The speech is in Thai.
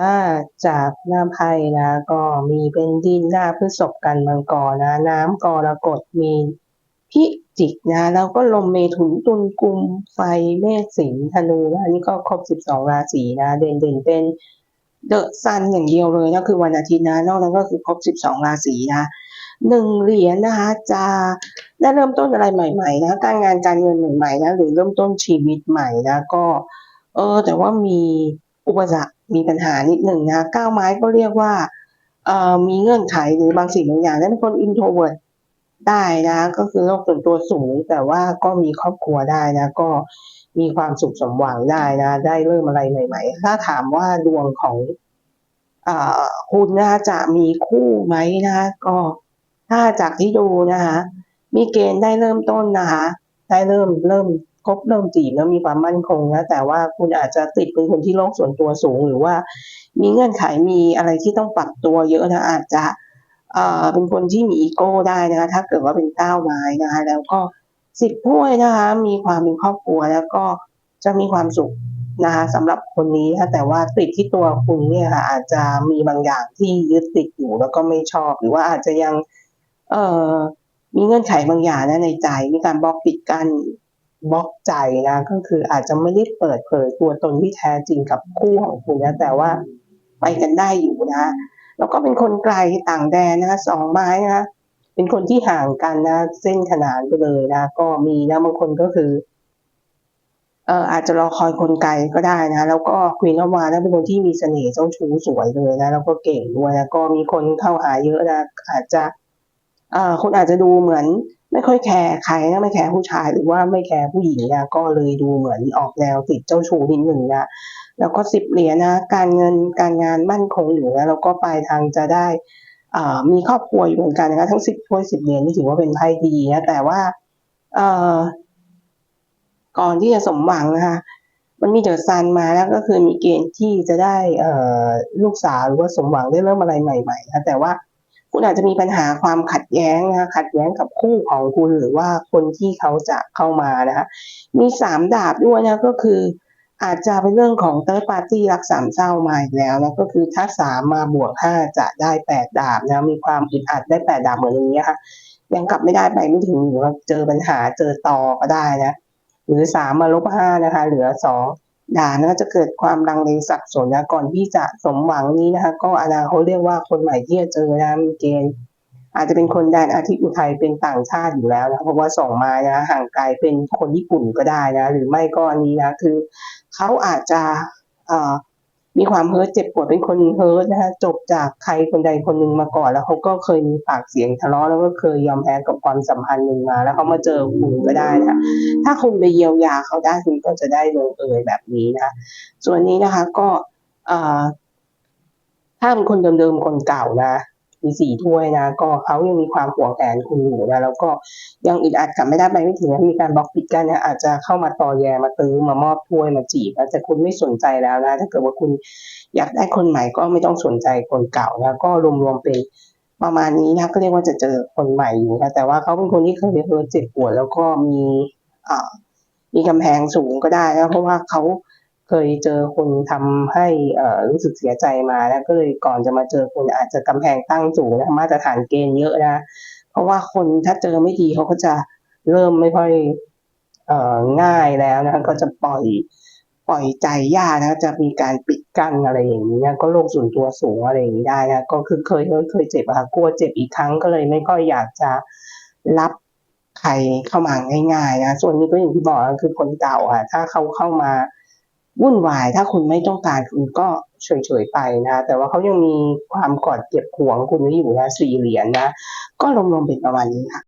อ่าจากหน้าไพ่นะ ก็มีเป็นดินหน้าพฤษภกันมังกรนะ น้ำกรกฎมีพิจิกนะแล้วก็ลมเมถุนตุลกุมไฟเมษสิงห์ธนูนะอันนี้ก็ครบ12ราศีนะ เด่นเด่นเป็นเดอะซันอย่างเดียวเลยนะคือวันอาทิตย์นะนอกนั้นก็คือครบ12ราศีนะหนึ่งเหรียญนะคะจะได้เริ่มต้นอะไรใหม่ๆนะการงานการเงินใหม่ๆนะหรือเริ่มต้นชีวิตใหม่นะก็ เออแต่ว่ามีอุปสรรค มีปัญหานิดหนึ่งนะก้าวไม้ก็เรียกว่ามีเงื่อนไขหรือบางสิ่งบางอย่างและเป็นคนอินโทรเวิร์ดได้นะ ก็คือโลกส่วนตัวสูง แต่ว่าก็มีครอบครัวได้นะ ก็มีความสุขสมหวังได้นะ ได้เริ่มอะไรใหม่ ๆ ถ้าถามว่าดวงของอคุณนะจะมีคู่ไหมนะ ก็ถ้าจากที่ดูนะคะมีเกณฑ์ได้เริ่มต้นนะคะ ได้เริ่มเริ่ม คบเริ่มจีบแล้วมีความมั่นคงนะแต่ว่าคุณอาจจะติดเป็นคนที่โลกส่วนตัวสูง หรือว่า มีเงื่อนไขมีอะไรที่ต้องปรับตัวเยอะนะอาจจะเอ่อเป็นคนที่มีอีโก้ได้นะคะถ้าเกิดว่าเป็นเก้าไม้นะคะแล้วก็สิบถ้วยนะคะ มีความเป็นครอบครัวแล้วก็จะมีความสุขนะคะสำหรับคนนี้นะแต่ว่าติดที่ตัวคุณเนี่ยค่ะอาจจะมีบางอย่างที่ยึดติดอยู่แล้วก็ไม่ชอบ หรือว่าอาจจะยัง เอ่อมีเงื่อนไขบางอย่างนะในใจ มีการบล็อกปิดกั้น บล็อกใจนะก็คืออาจจะไม่ได้เปิดเผยตัวตนที่แท้จริงกับคู่ของคุณนะแต่ว่าไปกันได้อยู่นะแล้วก็เป็นคนไกลต่างแดนนะสองไม้นะเป็นคนที่ห่างกันนะเส้นขนานไปเลยนะก็มีนะบางคนก็คือเอ่ออาจจะรอคอยคนไกลก็ได้นะ แล้วก็ควีนอวานะเป็นคนที่มีเสน่ห์เจ้าชู้สวยเลยนะแล้วก็เก่งด้วยนะก็มีคนเข้าหาเยอะนะอาจจะเอ่อคุณอาจจะดูเหมือน ไม่ค่อยแคร์ใครนะไม่แคร์ผู้ชายหรือว่าไม่แคร์ผู้หญิงนะก็เลยดูเหมือนออกแนวติดเจ้าชู้นิดหนึ่งนะแล้วก็สิบเหรียญนะการเงินการงานมั่นคงอยู่นะแล้วก็ปลายทางจะได้อ่ามีครอบครัวอยู่เหมือนกันนะคะทั้งสิบถ้วยสิบเหรียญนี่ถือว่าเป็นไพ่ดีนะแต่ว่าเอ่อก่อนที่จะสมหวังนะคะมันมีเดอะซันมาแล้วก็คือมีเกณฑ์ที่จะได้อ่อลูกสาวหรือว่าสมหวังได้เริ่มอะไรใหม่ๆนะแต่ว่า คุณอาจจะมีปัญหาความขัดแย้งนะคะขัดแย้งกับคู่ของคุณหรือว่าคนที่เขาจะเข้ามานะคะมีสามดาบด้วยนะก็คือ อาจจะเป็นเรื่องของเต r ร์ p ปาร์ตี้รักสามเศร้ามาอีกแล้วนะก็คือถ้าสามมาบวกห้าจะได้แปดดาบนะมีความอึดอัดได้แปดดาบเหมือนอย่างนี้ค่ะยังกลับไม่ได้ไปไม่ถึงหรือว่าเจอปัญหาเจอต่อก็ได้นะหรือสามมาลบห้านะคะ เหลือสอง ด่าน่าจะเกิดความรังเลสับสนนะก่อนที่จะสมหวังนี้นะคะ ก็อนาเขาเรียกว่าคนใหม่ที่จะเจอนะมีเกณฑ์อาจจะเป็นคนแดนอาทิตย์อุทัยเป็นต่างชาติอยู่แล้วนะเพราะว่าส่งมานะห่างไกลเป็นคนญี่ปุ่นก็ได้นะ หรือไม่ก็อันนี้นะคือเขาอาจจะเอ่อ มีความเฮิร์ตเจ็บปวดเป็นคนเฮิร์ตนะคะจบจากใครคนใดคนหนึ่งมาก่อน แล้วเขาก็เคยมีปากเสียงทะเลาะแล้วก็เคยยอมแพ้กับความสัมพันธ์หนึ่งมา แล้วเขามาเจอคุณก็ได้นะถ้าคุณไปเยียวยาเขาได้คุณก็จะได้ลงเอยแบบนี้นะส่วนนี้นะคะก็เอ่อถ้าเป็นคนเดิมๆคนเก่านะ มีสี่ถ้วยนะ ก็เขายังมีความห่วงแหนคุณอยู่นะแล้วก็ยังอึดอัดกลับไม่ได้ไปไม่ถึงนะมีการบล็อกปิดกันนะอาจจะเข้ามาตอแยมาตื้อมามอบถ้วยมาจีบนะแต่คุณไม่สนใจแล้วนะถ้าเกิดว่าคุณอยากได้คนใหม่ก็ไม่ต้องสนใจคนเก่านะก็รวมๆเป็นประมาณนี้นะก็เรียกว่าจะเจอคนใหม่อยู่นะแต่ว่าเขาเป็นคนที่เคยเจอเจ็บปวดแล้วก็มีอ่ามีกำแพงสูงก็ได้นะเพราะว่าเขา เคยเจอคนทำให้รู้สึกเสียใจมาแล้วก็เลยก่อนจะมาเจอคุณอาจจะกำแพงตั้งสูงนะมาตรฐานเกณฑ์เยอะนะ เพราะว่าคนถ้าเจอไม่ดีเขาก็จะเริ่มไม่ค่อยอง่ายแล้วนะก็จะปล่อยปล่อยใจยากนะจะมีการปิดกั้นอะไรอย่างนี้นะก็โรคส่วนตัวสูงอะไรอย่างนี้ได้นะก็คือเคยเคยเจ็บอะค่ะกลัวเจ็บอีกครั้งก็เลยไม่ค่อยอยากจะรับใครเข้ามาง่ายๆนะส่วนนี้ก็อย่างที่บอกนะคือคนเก่าอะถ้าเขาเข้ามา วุ่นวาย ถ้าคุณไม่ต้องการคุณก็เฉยๆไปนะแต่ว่าเขายังมีความกอดเก็บห่วงคุณไว้อยู่นะสี่เหรียญนะก็รวมๆเป็นประมาณนี้ค่ะ